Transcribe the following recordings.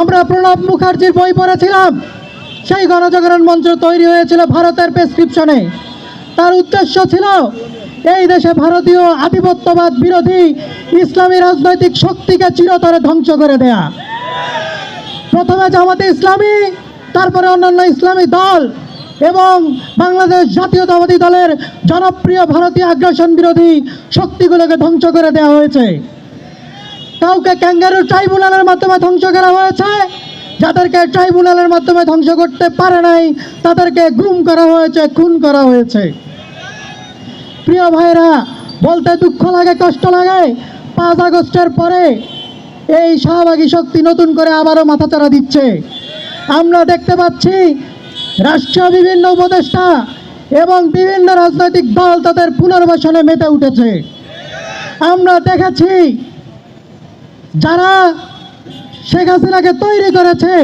আমরা প্রণব মুখার্জির বই পড়েছিলাম। সেই গণজাগরণ মঞ্চ তৈরি হয়েছিল ভারতের প্রেসক্রিপশনে তার উদ্দেশ্য ছিল, এই দেশে ভারতীয় আধিপত্যবাদ বিরোধী ইসলামী রাজনৈতিক শক্তিকে চিরতরে ধ্বংস করে দেয়া। প্রথমে জামাতে ইসলামী, তারপরে অন্যান্য ইসলামী দল এবং বাংলাদেশ জাতীয়তাবাদী দলের জনপ্রিয় ভারতীয় আগ্রাসন বিরোধী শক্তিগুলোকে ধ্বংস করে দেওয়া হয়েছে। কাউকে ক্যাঙ্গারু ট্রাইব্যুনালের মাধ্যমে ধ্বংস করা হয়েছে, যাদেরকে ট্রাইব্যুনালের মাধ্যমে ধ্বংস করতে পারে নাই, তাদেরকে গুম করা হয়েছে, খুন করা হয়েছে। প্রিয় ভাইরা বলতে দুঃখ লাগে, কষ্ট লাগে। পাঁচ আগস্টের পরে এই শাহবাগী শক্তি নতুন করে আবারও মাথাচাড়া দিচ্ছে। আমরা দেখতে পাচ্ছি রাষ্ট্রীয় বিভিন্ন উপদেষ্টা এবং বিভিন্ন রাজনৈতিক দল তাদের পুনর্বাসনে মেতে উঠেছে। আমরা দেখেছি যারা শেখ হাসিনাকে তৈরি করেছে,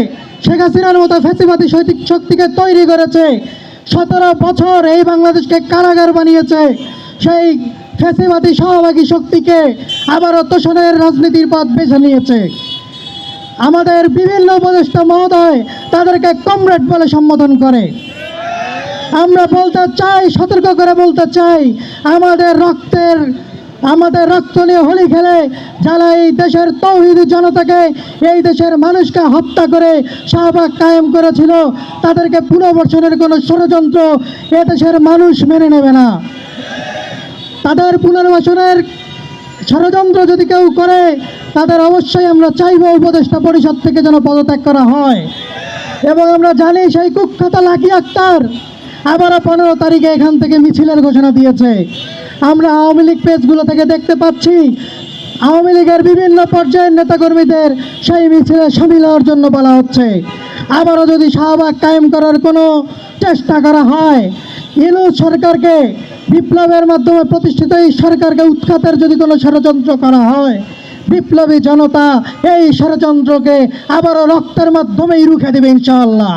শেখ হাসিনার মতো ফ্যাসিবাদী শৈতিক শক্তিকে তৈরি করেছে, সতেরো বছর এই বাংলাদেশকে কারাগার বানিয়েছে, সেই ফ্যাসিবাদী সহভাগী শক্তিকে আবারও তোষণের রাজনীতির পথ বেছে নিয়েছে। আমাদের বিভিন্ন উপদেষ্টা মহোদয় তাদেরকে কমরেড বলে সম্বোধন করে। আমরা বলতে চাই, সতর্ক করে বলতে চাই, আমাদের রক্তের আমাদের রক্ত নিয়ে হোলি খেলে যারা এই দেশের তৌহিদি জনতাকে, এই দেশের মানুষকে হত্যা করে শাহবাগ কায়েম করেছিল, তাদেরকে পুনর্বর্ষণের কোনো ষড়যন্ত্র এ দেশের মানুষ মেনে নেবে না। তাদের পুনর্বাসনের ষড়যন্ত্র যদি কেউ করে, তাদের অবশ্যই আমরা চাইব উপদেষ্টা পরিষদ থেকে যেন পদত্যাগ করা হয়। এবং আমরা জানি সেই কুখ্যাত লাকি আক্তার আবারও পনেরো তারিখে এখান থেকে মিছিলের ঘোষণা দিয়েছে। আমরা আওয়ামী লীগ পেজগুলো থেকে দেখতে পাচ্ছি, আওয়ামী লীগের বিভিন্ন পর্যায়ের নেতাকর্মীদের সেই মিছিলে সামিল হওয়ার জন্য বলা হচ্ছে। আবারও যদি শাহবাগ কায়েম করার কোনো চেষ্টা করা হয় ইনু সরকারকে, বিপ্লবের মাধ্যমে প্রতিষ্ঠিত এই সরকারকে উৎখাতের যদি কোনো ষড়যন্ত্র করা হয়, বিপ্লবী জনতা এই ষড়যন্ত্রকে আবারও রক্তের মাধ্যমেই রুখে দেবে ইনশাআল্লাহ।